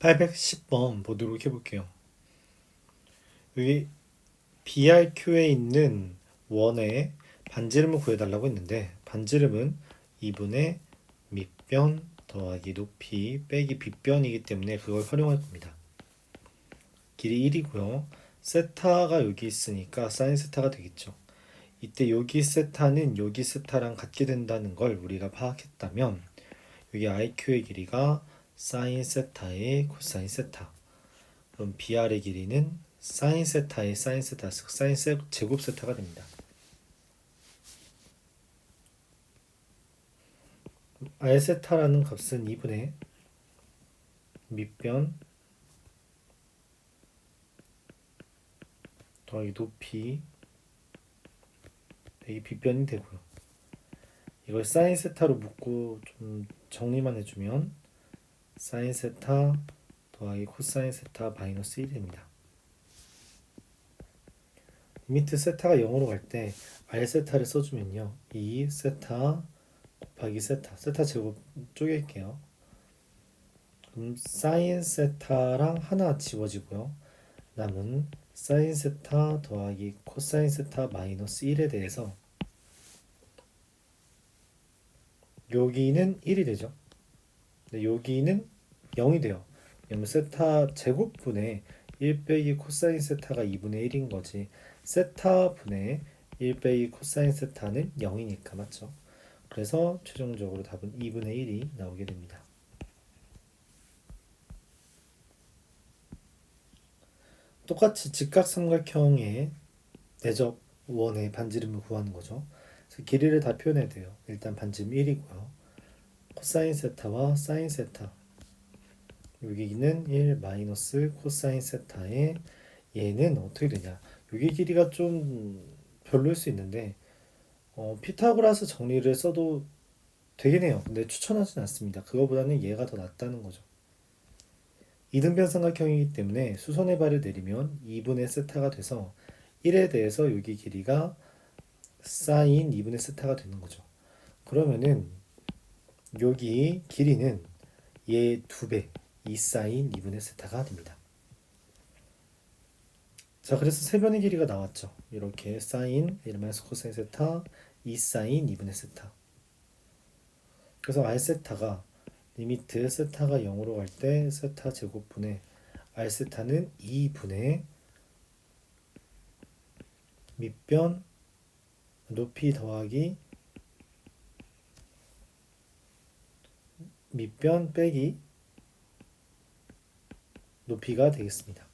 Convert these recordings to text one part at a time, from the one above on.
810번 보도록 해볼게요. 여기 BRQ에 있는 원의 반지름을 구해달라고 했는데 반지름은 2분의 밑변 더하기 높이 빼기 빗변이기 때문에 그걸 활용할 겁니다. 길이 1이고요. 세타가 여기 있으니까 사인 세타가 되겠죠. 이때 여기 세타는 여기 세타랑 같게 된다는 걸 우리가 파악했다면 여기 IQ의 길이가 사인 세타의 코사인 세타 그럼 BR의 길이는 사인 세타의 사인 세타 즉 사인 세, 제곱 세타가 됩니다. R 세타라는 값은 2분의 밑변 더하기 높이 빼기 빗변이 되고요. 이걸 사인 세타로 묶고 좀 정리만 해주면 사인 세타 더하기 코사인 세타 마이너스 1이 됩니다. 리미트 세타가 0으로 갈 때 R 세타를 써주면요. 2 세타 곱하기 세타 세타 제곱 쪼갤게요. 그럼 사인 세타랑 하나 지워지고요. 남은 사인 세타 더하기 코사인 세타 마이너스 1에 대해서 여기는 1이 되죠. 근데 여기는 0이 돼요. 왜냐면 세타 제곱분의 1 빼기 코사인 세타가 2분의 1인 거지. 세타 분의 1 빼기 코사인 세타는 0이니까 맞죠? 그래서 최종적으로 답은 2분의 1이 나오게 됩니다. 똑같이 직각삼각형의 대접 원의 반지름을 구하는 거죠. 길이를 다 표현해야 돼요. 일단 반지름 1이고요. 코사인 세타와 사인 세타. 여기는 1 마이너스 코사인 세타의 얘는 어떻게 되냐? 여기 길이가 좀 별로일 수 있는데 어, 피타고라스 정리를 써도 되긴 해요. 근데 추천하진 않습니다. 그거보다는 얘가 더 낫다는 거죠. 이등변 삼각형이기 때문에 수선의 발을 내리면 2분의 세타가 돼서 1에 대해서 여기 길이가 사인 2분의 세타가 되는 거죠. 그러면은 여기 길이는 얘 2배 2 사인 2분의 세타가 됩니다. 자 그래서 세변의 길이가 나왔죠. 이렇게 사인 1 마이너스 코사인 세타 2 사인 2분의 세타 그래서 r 세타가 리미트 세타가 0으로 갈 때 세타 제곱분의 r 세타는 2분의 밑변 높이 더하기 밑변 빼기 높이가 되겠습니다.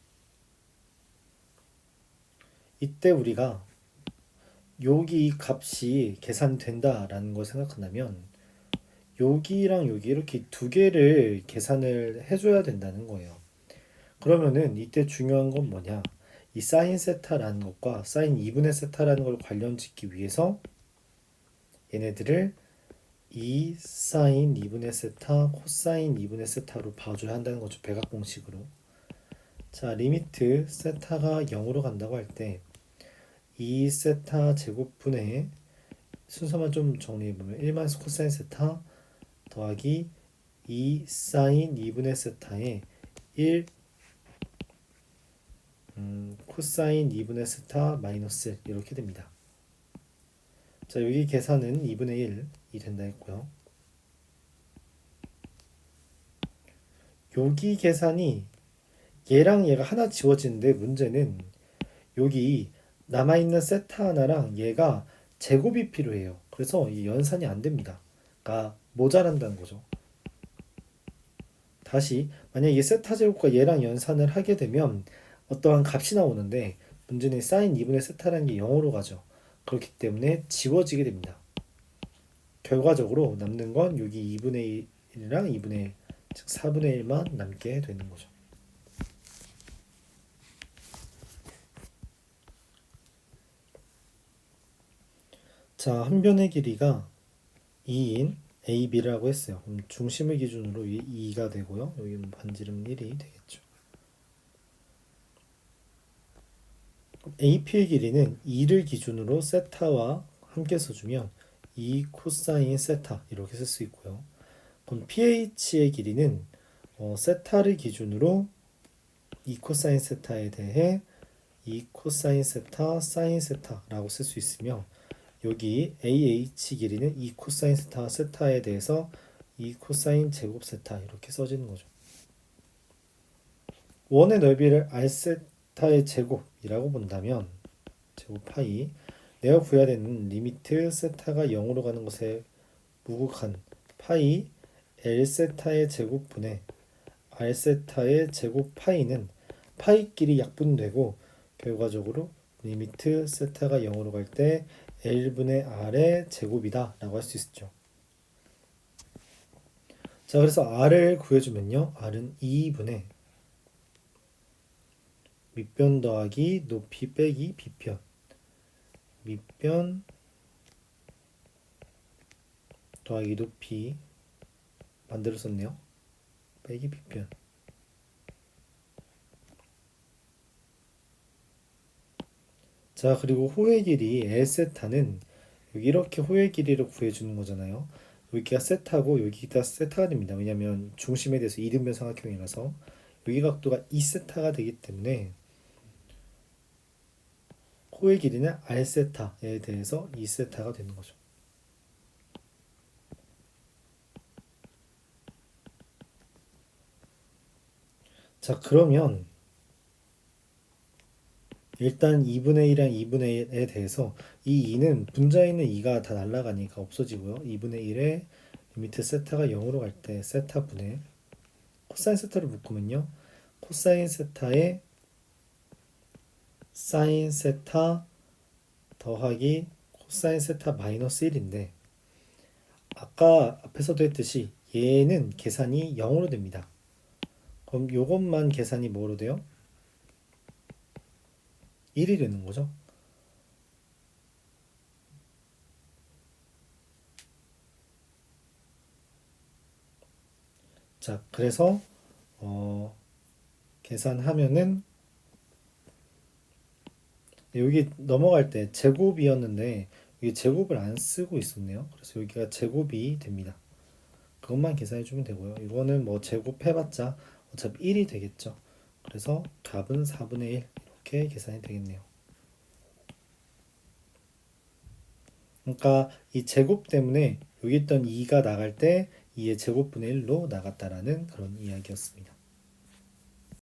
이때 우리가 여기 값이 계산된다라는 걸 생각한다면 여기랑 여기 이렇게 두 개를 계산을 해줘야 된다는 거예요. 그러면은 이때 중요한 건 뭐냐? 이 사인 세타라는 것과 사인 2분의 세타라는 걸 관련 짓기 위해서 얘네들을 2 사인 2분의 세타 코사인 2분의 세타로 봐줘야 한다는 거죠. 백악 공식으로. 자, 리미트 세타가 0으로 간다고 할때2 세타 제곱분의 순서만 좀 정리해보면 1 마이너스 코사인 세타 더하기 2 사인 2분의 세타에 1 음, 코사인 2분의 세타 마이너스 1 이렇게 됩니다. 자, 여기 계산은 2분의 1이 된다 했고요. 여기 계산이 얘랑 얘가 하나 지워지는데 문제는 여기 남아있는 세타 하나랑 얘가 제곱이 필요해요. 그래서 이 연산이 안 됩니다. 그러니까 모자란다는 거죠. 다시 만약 에 세타 제곱과 얘랑 연산을 하게 되면 어떠한 값이 나오는데 문제는 사인 2분의 세타라는 게 0으로 가죠. 그렇기 때문에 지워지게 됩니다. 결과적으로 남는 건 여기 2분의 1이랑 2분의 1, 즉 4분의 1만 남게 되는 거죠. 자, 한 변의 길이가 2인 AB라고 했어요. 그럼 중심을 기준으로 2가 되고요. 여기는 반지름 1이 되겠죠. AP의 길이는 2를 기준으로 세타와 함께 써주면 2 코사인 세타 이렇게 쓸 수 있고요. 그럼 PH의 길이는 어, 세타를 기준으로 이 코사인 세타에 대해 이 코사인 세타 사인 세타라고 쓸 수 있으며 여기 AH 길이는 이 코사인 세타 세타에 대해서 이 코사인 제곱 세타 이렇게 써지는 거죠. 원의 넓이를 r 세 타의 제곱이라고 본다면 제곱 파이 내가 구해야 되는 리미트 세타가 0으로 가는 것에 무극한 파이 L 세타의 제곱분의 R 세타의 제곱 파이는 파이끼리 약분되고 결과적으로 리미트 세타가 0으로 갈 때 L분의 R의 제곱이다 라고 할 수 있죠. 자 그래서 R을 구해주면요. R은 2분의 밑변 더하기 높이 빼기 비편 밑변 더하기 높이 만들어 썼네요. 빼기 비편 자 그리고 호의 길이 L 세타는 여기 이렇게 호의 길이를 구해주는 거잖아요. 여기가 세타고 여기가 세타가 됩니다. 왜냐하면 중심에 대해서 이등변 삼각형이라서 여기 각도가 2세타가 되기 때문에 호의 길이는 R 세타에 대해서 2세타가 되는 거죠. 자 그러면 일단 2분의 1이랑 2분의 1에 대해서 이 2는 분자에 있는 2가 다 날아가니까 없어지고요. 2분의 1에 리미트 세타가 0으로 갈 때 세타 분의 코사인 세타를 묶으면요. 코사인 세타에 사인 세타 더하기 코사인 세타 마이너스 1인데 아까 앞에서도 했듯이 얘는 계산이 0으로 됩니다. 그럼 요것만 계산이 뭐로 돼요? 1이 되는 거죠. 자, 그래서 어, 계산하면은 여기 넘어갈 때 제곱이었는데 여기 제곱을 안 쓰고 있었네요. 그래서 여기가 제곱이 됩니다. 그것만 계산해 주면 되고요. 이거는 뭐 제곱해봤자 어차피 1이 되겠죠. 그래서 답은 4분의 1 이렇게 계산이 되겠네요. 그러니까 이 제곱 때문에 여기 있던 2가 나갈 때 2의 제곱분의 1로 나갔다라는 그런 이야기였습니다.